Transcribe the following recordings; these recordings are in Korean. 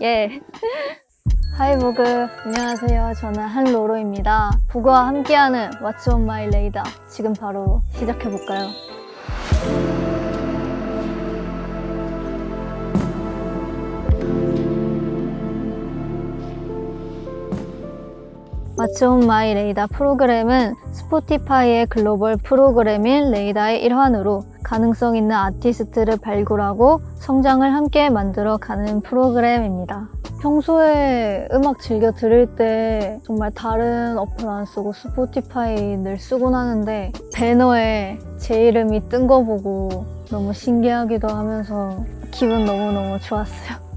예. 하이 보그 안녕하세요. 저는 한로로입니다. 보그와 함께하는 What's on my radar 지금 바로 시작해 볼까요? What's on my radar 프로그램은 스포티파이의 글로벌 프로그램인 레이다의 일환으로 가능성 있는 아티스트를 발굴하고 성장을 함께 만들어 가는 프로그램입니다. 평소에 음악 즐겨 들을 때 정말 다른 어플 안 쓰고 스포티파이 늘 쓰곤 하는데 배너에 제 이름이 뜬 거 보고 너무 신기하기도 하면서 기분 너무너무 좋았어요.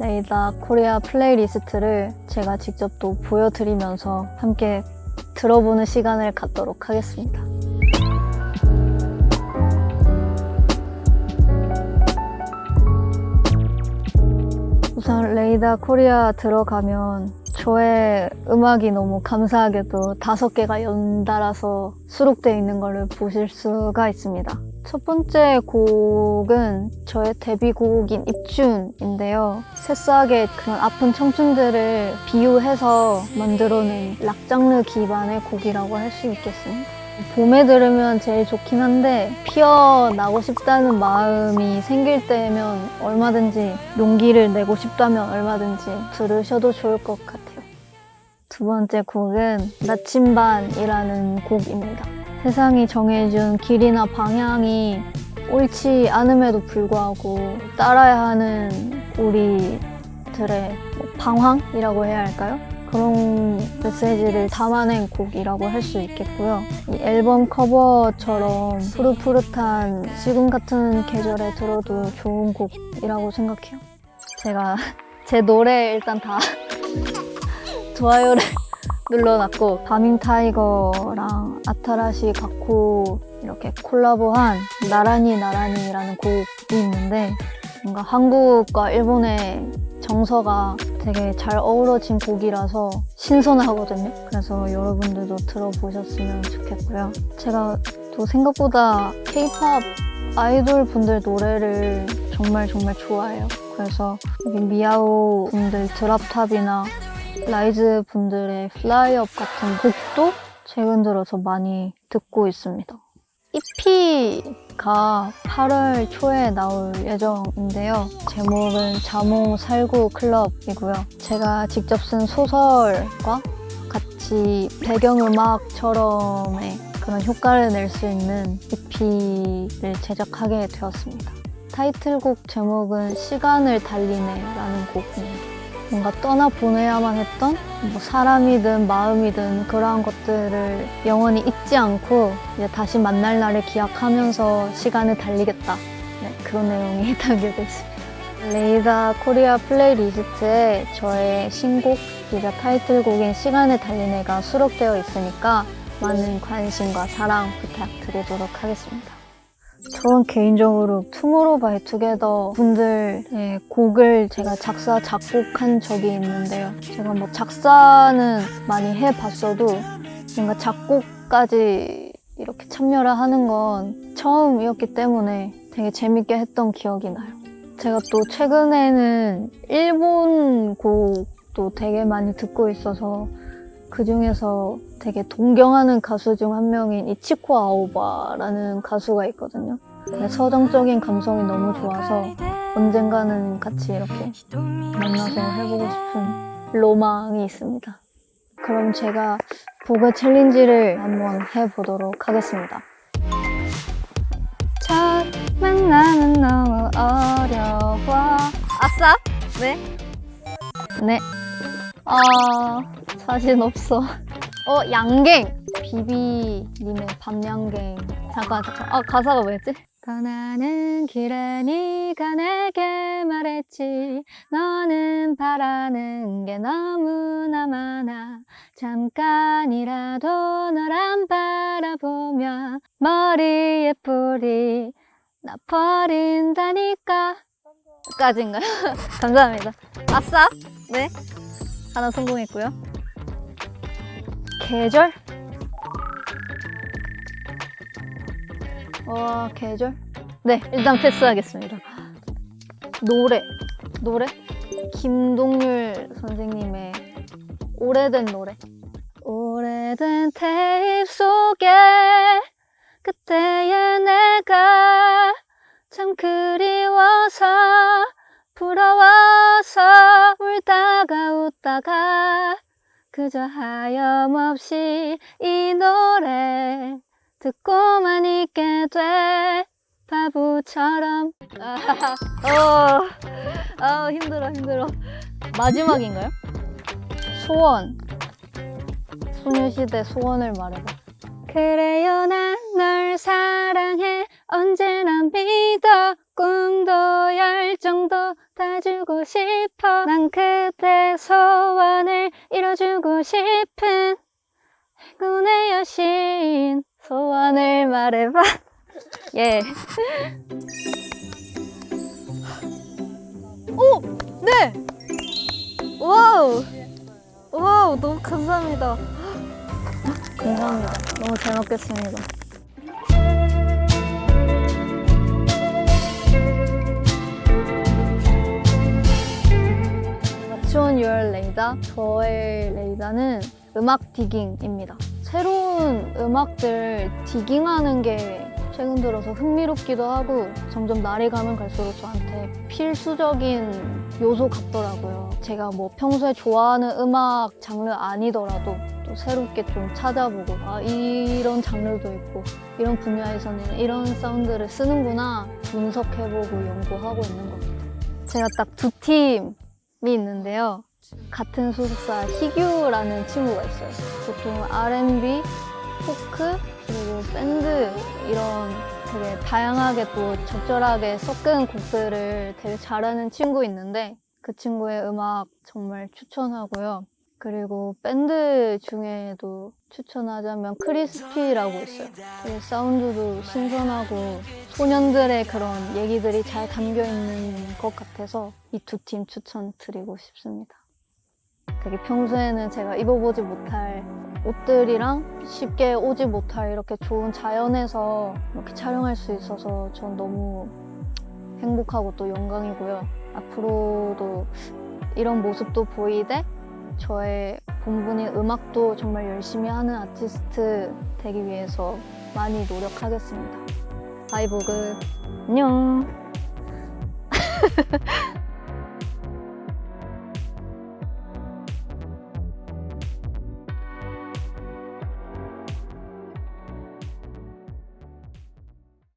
레이다 코리아 플레이리스트를 제가 직접 또 보여드리면서 함께 들어보는 시간을 갖도록 하겠습니다. 우선 레이다 코리아 들어가면 저의 음악이 너무 감사하게도 다섯 개가 연달아서 수록되어 있는 것을 보실 수가 있습니다. 첫 번째 곡은 저의 데뷔곡인 입준인데요. 새싹의 그런 아픈 청춘들을 비유해서 만들어낸 락 장르 기반의 곡이라고 할 수 있겠습니다. 봄에 들으면 제일 좋긴 한데 피어나고 싶다는 마음이 생길 때면 얼마든지 용기를 내고 싶다면 얼마든지 들으셔도 좋을 것 같아요. 두 번째 곡은 나침반이라는 곡입니다. 세상이 정해준 길이나 방향이 옳지 않음에도 불구하고 따라야 하는 우리들의 뭐 방황이라고 해야 할까요? 그런 메시지를 담아낸 곡이라고 할 수 있겠고요. 이 앨범 커버처럼 푸릇푸릇한 지금 같은 계절에 들어도 좋은 곡이라고 생각해요. 제가 제 노래 일단 다 좋아요를 눌러놨고 바밍 타이거랑 아타라시 가쿠 이렇게 콜라보한 나란히 나란히라는 곡이 있는데 뭔가 한국과 일본의 정서가 되게 잘 어우러진 곡이라서 신선하거든요. 그래서 여러분들도 들어보셨으면 좋겠고요. 제가 또 생각보다 K-pop 아이돌 분들 노래를 정말 정말 좋아해요. 그래서 미아오 분들 드랍탑이나 라이즈 분들의 플라이업 같은 곡도 최근 들어서 많이 듣고 있습니다. EP가 8월 초에 나올 예정인데요. 제목은 자몽 살구 클럽이고요. 제가 직접 쓴 소설과 같이 배경음악처럼의 그런 효과를 낼 수 있는 EP를 제작하게 되었습니다. 타이틀곡 제목은 시간을 달리네라는 곡입니다. 뭔가 떠나 보내야만 했던 뭐 사람이든 마음이든 그러한 것들을 영원히 잊지 않고 이제 다시 만날 날을 기약하면서 시간을 달리겠다. 네, 그런 내용이 담겨져 있습니다. 레이다 코리아 플레이 리스트에 저의 신곡, 이자 타이틀곡인 시간을 달리네가 수록되어 있으니까 많은 관심과 사랑 부탁드리도록 하겠습니다. 저는 개인적으로 투모로우바이투게더 분들의 곡을 제가 작사 작곡한 적이 있는데요. 제가 뭐 작사는 많이 해봤어도 뭔가 작곡까지 이렇게 참여를 하는 건 처음이었기 때문에 되게 재밌게 했던 기억이 나요. 제가 또 최근에는 일본 곡도 되게 많이 듣고 있어서 그 중에서 되게 동경하는 가수 중 한 명인 이치코 아오바라는 가수가 있거든요. 서정적인 감성이 너무 좋아서 언젠가는 같이 이렇게 만나서 해보고 싶은 로망이 있습니다. 그럼 제가 보그 챌린지를 한번 해보도록 하겠습니다. 첫 만남은 너무 어려워. 아싸? 네? 네. 아, 자신 없어. 어, 양갱! 비비님의 밤양갱. 잠깐, 잠깐. 아, 가사가 뭐였지? 떠나는 길에 네가 내게 말했지 너는 바라는 게 너무나 많아 잠깐이라도 널 안 바라보면 머리에 뿌리 나 버린다니까 까지인가요? 감사합니다 아싸! 네 하나 성공했고요 계절? 와 계절? 네 일단 패스하겠습니다 노래 노래? 김동률 선생님의 오래된 노래. 오래된 테이프 속에 그때의 내가 참 그리워서 부러워서 울다가 웃다가 그저 하염없이 이 노래 듣고만 있게 돼. 바보처럼. 아, 어, 아 힘들어 힘들어. 마지막인가요? 소원. 소녀시대 소원을 말해봐. 그래요 난 널 사랑해. 언제나 믿어. 꿈도 열정도 다 주고 싶어. 난 그대 소원을 싶은 행운의 여신 소원을 말해봐 예. 오! 네! 와우! 와우, 너무 감사합니다. 감사합니다. 너무 잘 먹겠습니다. 저의 레이더는 음악 디깅입니다. 새로운 음악들 디깅하는 게 최근 들어서 흥미롭기도 하고 점점 날이 가면 갈수록 저한테 필수적인 요소 같더라고요. 제가 뭐 평소에 좋아하는 음악 장르 아니더라도 또 새롭게 좀 찾아보고 아 이런 장르도 있고 이런 분야에서는 이런 사운드를 쓰는구나 분석해보고 연구하고 있는 것 같아요. 제가 딱 두 팀이 있는데요. 같은 소속사 희규라는 친구가 있어요. 보통 R&B, 포크, 그리고 밴드 이런 되게 다양하게 또 적절하게 섞은 곡들을 되게 잘하는 친구 있는데 그 친구의 음악 정말 추천하고요. 그리고 밴드 중에도 추천하자면 크리스피라고 있어요. 되게 사운드도 신선하고 소년들의 그런 얘기들이 잘 담겨 있는 것 같아서 이 두 팀 추천드리고 싶습니다. 되게 평소에는 제가 입어보지 못할 옷들이랑 쉽게 오지 못할 이렇게 좋은 자연에서 이렇게 촬영할 수 있어서 전 너무 행복하고 또 영광이고요. 앞으로도 이런 모습도 보이되 저의 본분인 음악도 정말 열심히 하는 아티스트 되기 위해서 많이 노력하겠습니다. 바이보그 안녕.